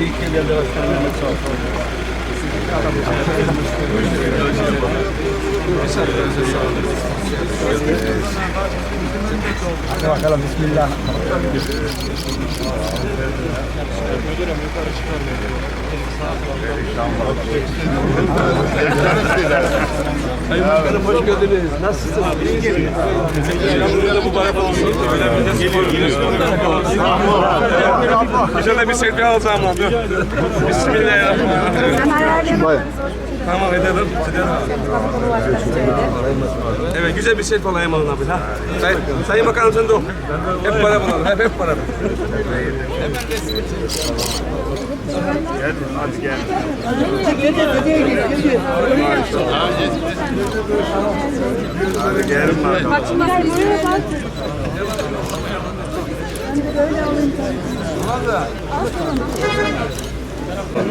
İyi ki geldi. Mehmet sağ olsun. Hadi bakalım Bismillah. Sayın Başkanım hoş geldiniz. Nasılsınız? İyi geliyor. Güzel de bir selfie alacağım lan. Bismillahirrahmanirrahim. Tamam edelim. edelim. Evet güzel bir selfie alayım alın abi. Ha. Sayın, Sayın Bakanım sen de o. Hep para bulalım. Hep, hep para.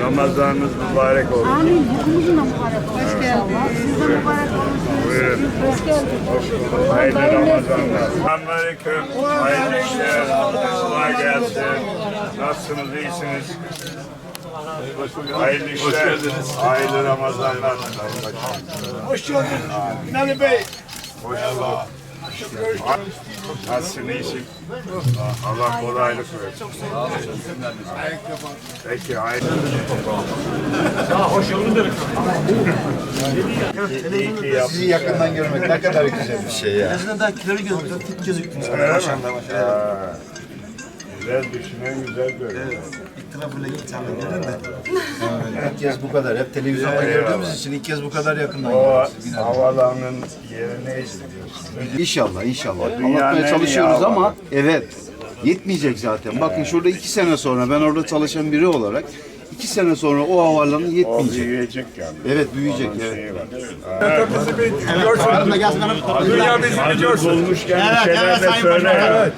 Ramazanınız mübarek olsun. Amin. Hepimizin de mübarek olsun. Hoş geldiniz. Siz de mübarek olsun. Buyurun. Hoş geldiniz. Hayırlı Ramazanlar. Selamünaleyküm. Hayırlı işler. Kolay gelsin. Nasılsınız? iyisiniz? Hayırlı işler. Hayırlı Ramazanlar. Hoş geldin Binali Bey. Hoş bulduk. Nasılsın? iyisin? Allah kolaylık versin. Peki. İyi ki yaptın. Sizi yakından görmek ne kadar güzel bir şey ya. Ha. Güzel düşünen güzel görüyor. İlk kez bu kadar. Hep televizyonda gördüğümüz için ilk kez bu kadar yakından O görüyoruz. havalanın yeri ne istiyorsun? İnşallah inşallah. Dünyanın en Anlatmaya iyi çalışıyoruz ama havalı. evet yetmeyecek zaten. Bakın şurada iki sene sonra ben orada çalışan biri olarak iki sene sonra o havaalanı O yetmeyecek. büyüyecek yani. Evet büyüyecek evet. Şey var. Dünya bizi biliyorsun. Bulmuşken bir şeyler de söyle.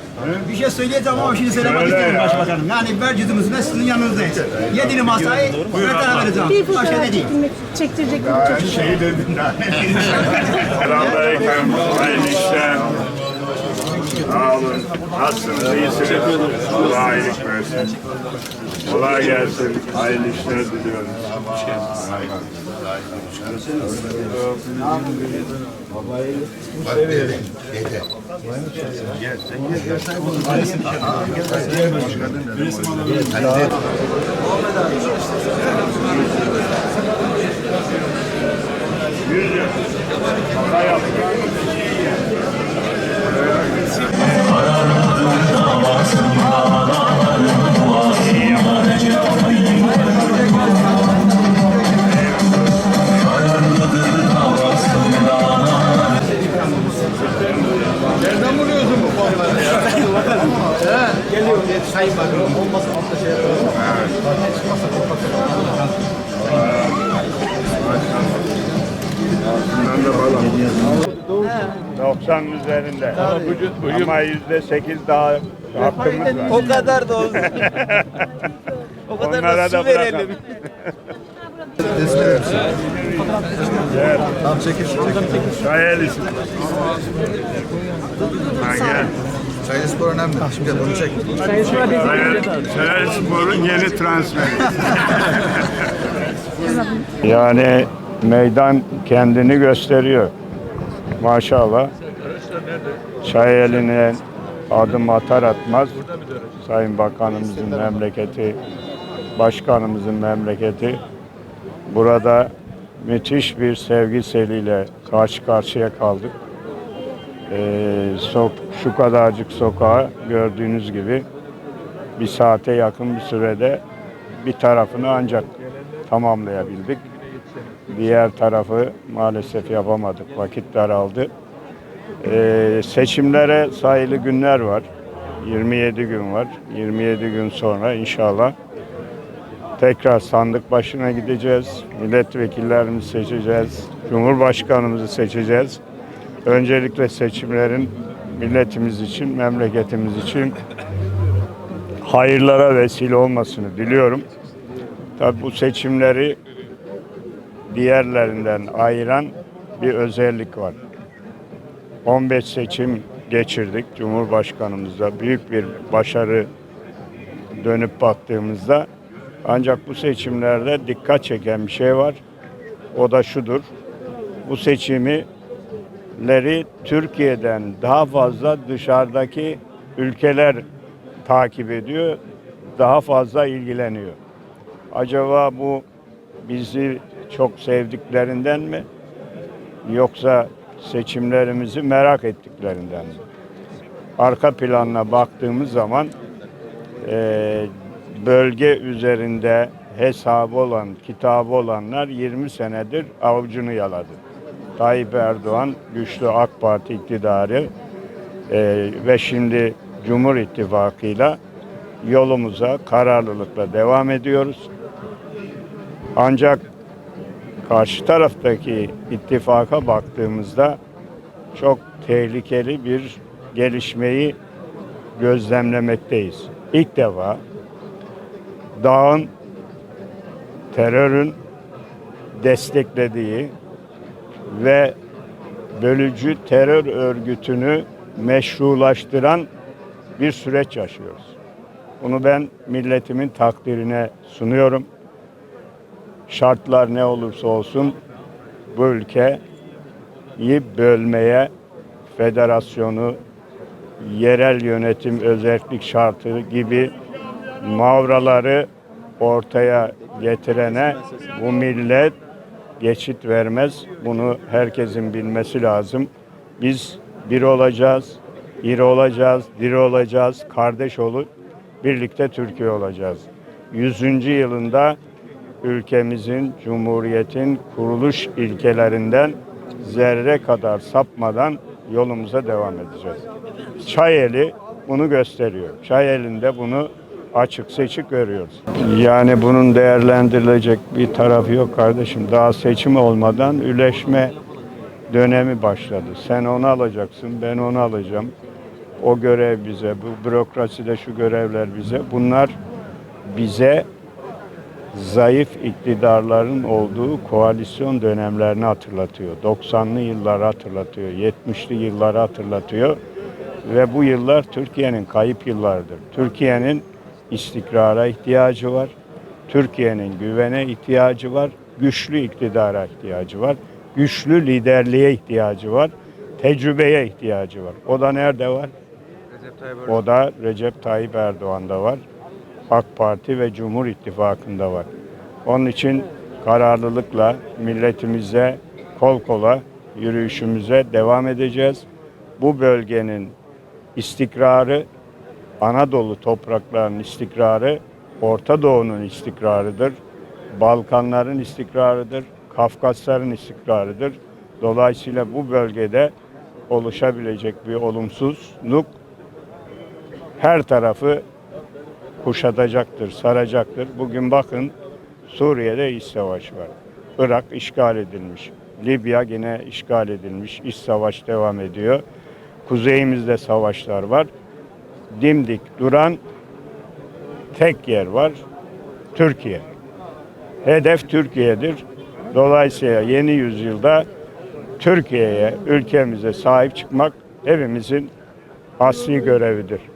Bir şey söyleyeceğim ama şey söylemek ya. başbakanım. Yani vercüzümüzde sizin yanınızdayız. Yedili masayı ötene vereceğim. Bir Başka fotoğraf ne diyeyim? çekilmek, çektirecek ne diyeyim. Selamünaleyküm. Hayırlı işler. Sağ olun. Nasılsınız? İyisiniz? Allah iyilik versin. Kolay gelsin. Hayırlı işler diliyoruz. Yüzüm. Kolay yapın. Bundan 90 üzerinde. Ama yüzde 8 daha hakkımız var. O kadar da olsun. o kadar Onlara da da su verelim. bırakalım. Gel. Tam çekil Sayelisin. Ha gel. Çaylı spor önemli. Şimdi bunu çek. Sayel Spor'un yeni transferi. yani meydan kendini gösteriyor. Maşallah. Çayeli'ne adım atar atmaz Sayın Bakanımızın memleketi, Başkanımızın memleketi burada müthiş bir sevgi seliyle karşı karşıya kaldık. Ee, sok, şu kadarcık sokağa gördüğünüz gibi bir saate yakın bir sürede bir tarafını ancak tamamlayabildik. Diğer tarafı maalesef yapamadık. Vakit daraldı. Ee, seçimlere sayılı günler var. 27 gün var. 27 gün sonra inşallah tekrar sandık başına gideceğiz. Milletvekillerimizi seçeceğiz. Cumhurbaşkanımızı seçeceğiz. Öncelikle seçimlerin milletimiz için, memleketimiz için hayırlara vesile olmasını diliyorum. Tabi bu seçimleri diğerlerinden ayıran bir özellik var. 15 seçim geçirdik Cumhurbaşkanımızda. Büyük bir başarı dönüp baktığımızda Ancak bu seçimlerde dikkat çeken bir şey var. O da şudur. Bu seçimleri Türkiye'den daha fazla dışarıdaki ülkeler takip ediyor, daha fazla ilgileniyor. Acaba bu bizi çok sevdiklerinden mi yoksa seçimlerimizi merak ettiklerinden? Arka planına baktığımız zaman eee, bölge üzerinde hesabı olan, kitabı olanlar 20 senedir avucunu yaladı. Tayyip Erdoğan güçlü AK Parti iktidarı eee, ve şimdi Cumhur İttifakı'yla yolumuza kararlılıkla devam ediyoruz. Ancak karşı taraftaki ittifaka baktığımızda çok tehlikeli bir gelişmeyi gözlemlemekteyiz. İlk defa dağın terörün desteklediği ve bölücü terör örgütünü meşrulaştıran bir süreç yaşıyoruz. Bunu ben milletimin takdirine sunuyorum. Şartlar ne olursa olsun bu ülkeyi bölmeye federasyonu, yerel yönetim özellik şartı gibi mavraları ortaya getirene bu millet geçit vermez. Bunu herkesin bilmesi lazım. Biz bir olacağız, iri olacağız, diri olacağız, kardeş olup birlikte Türkiye olacağız. 100. yılında ülkemizin, Cumhuriyet'in kuruluş ilkelerinden zerre kadar sapmadan yolumuza devam edeceğiz. Çayeli bunu gösteriyor. Çayeli'nde bunu açık seçik görüyoruz. Yani bunun değerlendirilecek bir tarafı yok kardeşim. Daha seçim olmadan üleşme dönemi başladı. Sen onu alacaksın, ben onu alacağım. O görev bize, bu bürokraside şu görevler bize. Bunlar bize zayıf iktidarların olduğu koalisyon dönemlerini hatırlatıyor. 90'lı yılları hatırlatıyor, 70'li yılları hatırlatıyor. Ve bu yıllar Türkiye'nin kayıp yıllarıdır. Türkiye'nin istikrara ihtiyacı var. Türkiye'nin güvene ihtiyacı var. Güçlü iktidara ihtiyacı var. Güçlü liderliğe ihtiyacı var. Tecrübeye ihtiyacı var. O da nerede var? O da Recep Tayyip Erdoğan'da var. AK Parti ve Cumhur İttifakı'nda var. Onun için kararlılıkla milletimize kol kola yürüyüşümüze devam edeceğiz. Bu bölgenin istikrarı Anadolu topraklarının istikrarı Orta Doğu'nun istikrarıdır. Balkanların istikrarıdır. Kafkasların istikrarıdır. Dolayısıyla bu bölgede oluşabilecek bir olumsuzluk her tarafı kuşatacaktır, saracaktır. Bugün bakın Suriye'de iç savaş var. Irak işgal edilmiş. Libya yine işgal edilmiş. İç savaş devam ediyor. Kuzeyimizde savaşlar var. Dimdik duran tek yer var. Türkiye. Hedef Türkiye'dir. Dolayısıyla yeni yüzyılda Türkiye'ye, ülkemize sahip çıkmak hepimizin asli görevidir.